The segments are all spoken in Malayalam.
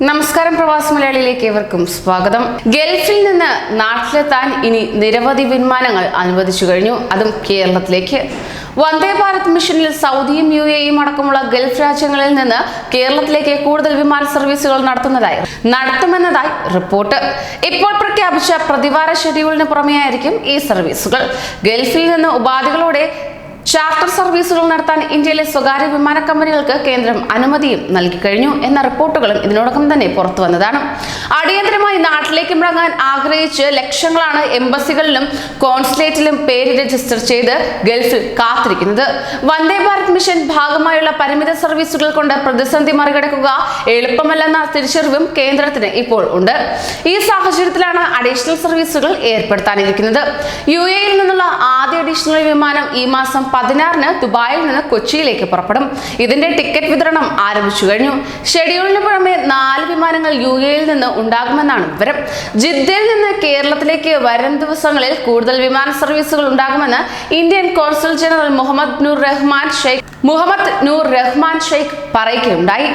നമസ്കാരം പ്രവാസി മലയാളിയിലേക്ക് ഏവർക്കും സ്വാഗതം. ഗൾഫിൽ നിന്ന് നാട്ടിലെത്താൻ ഇനി നിരവധി വിമാനങ്ങൾ അനുവദിച്ചു കഴിഞ്ഞു. അതും കേരളത്തിലേക്ക്. വന്ദേ ഭാരത് മിഷനിൽ സൗദിയും യു എയും അടക്കമുള്ള ഗൾഫ് രാജ്യങ്ങളിൽ നിന്ന് കേരളത്തിലേക്ക് കൂടുതൽ വിമാന സർവീസുകൾ നടത്തുന്നതായി നടത്തുമെന്നതായി റിപ്പോർട്ട്. ഇപ്പോൾ പ്രഖ്യാപിച്ച പ്രതിവാര ഷെഡ്യൂളിന് പുറമെയായിരിക്കും ഈ സർവീസുകൾ. ഗൾഫിൽ നിന്ന് ഉപാധികളോടെ ചാർട്ടർ സർവീസുകൾ നടത്താൻ ഇന്ത്യയിലെ സ്വകാര്യ വിമാന കമ്പനികൾക്ക് കേന്ദ്രം അനുമതിയും നൽകി കഴിഞ്ഞു എന്ന റിപ്പോർട്ടുകളും ഇതിനോടകം തന്നെ പുറത്തു വന്നതാണ്. അടിയന്തരമായി നാട്ടിലേക്ക് മടങ്ങാൻ ആഗ്രഹിച്ച് ലക്ഷങ്ങളാണ് എംബസികളിലും കോൺസുലേറ്റിലും പേര് രജിസ്റ്റർ ചെയ്ത് ഗൾഫിൽ കാത്തിരിക്കുന്നത്. വന്ദേ ഭാരത് മിഷൻ ഭാഗമായുള്ള പരിമിത സർവീസുകൾ കൊണ്ട് പ്രതിസന്ധി മറികടക്കുക എളുപ്പമല്ലെന്ന തിരിച്ചറിവും കേന്ദ്രത്തിന് ഇപ്പോൾ ഉണ്ട്. ഈ സാഹചര്യത്തിലാണ് അഡീഷണൽ സർവീസുകൾ ഏർപ്പെടുത്താനിരിക്കുന്നത്. യു എയിൽ നിന്നുള്ള ആദ്യ അഡീഷണൽ വിമാനം ഈ മാസം പതിനാറിന് ദുബായിൽ നിന്ന് കൊച്ചിയിലേക്ക് പുറപ്പെടും. ഇതിന്റെ ടിക്കറ്റ് വിതരണം ആരംഭിച്ചു കഴിഞ്ഞു. ഷെഡ്യൂളിന് പുറമെ നാല് വിമാനങ്ങൾ യു എയിൽ നിന്ന് ഉണ്ടാകുമെന്നാണ് വിവരം. ജിദ്ദയിൽ നിന്ന് കേരളത്തിലേക്ക് വരും ദിവസങ്ങളിൽ കൂടുതൽ വിമാന സർവീസുകൾ ഉണ്ടാകുമെന്ന് Indian consul general Muhammad Noor Rahman Sheikh Muhammad Noor Rahman Sheikh പറയുകയുണ്ടായി.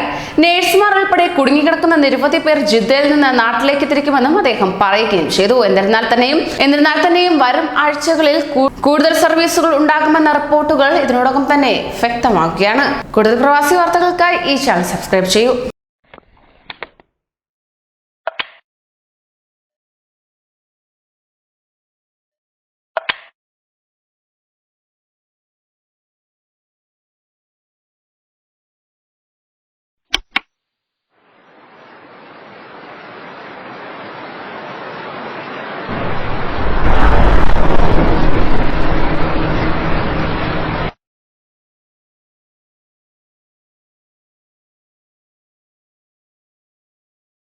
നേഴ്സുമാർ ഉൾപ്പെടെ കുടുങ്ങിക്കിടക്കുന്ന നിരവധി പേർ ജിദ്ദയിൽ നിന്ന് നാട്ടിലേക്ക് തിരിക്കുമെന്നും അദ്ദേഹം പറയുകയും ചെയ്തു. എന്നിരുന്നാൽ തന്നെയും എന്നിരുന്നാൽ തന്നെയും വരും ആഴ്ചകളിൽ കൂടുതൽ സർവീസുകൾ ഉണ്ടാകുമെന്ന റിപ്പോർട്ടുകൾ ഇതിനോടകം തന്നെ വ്യക്തമാക്കുകയാണ്. കൂടുതൽ പ്രവാസി വാർത്തകൾക്കായി ഈ ചാനൽ സബ്സ്ക്രൈബ് ചെയ്യൂ.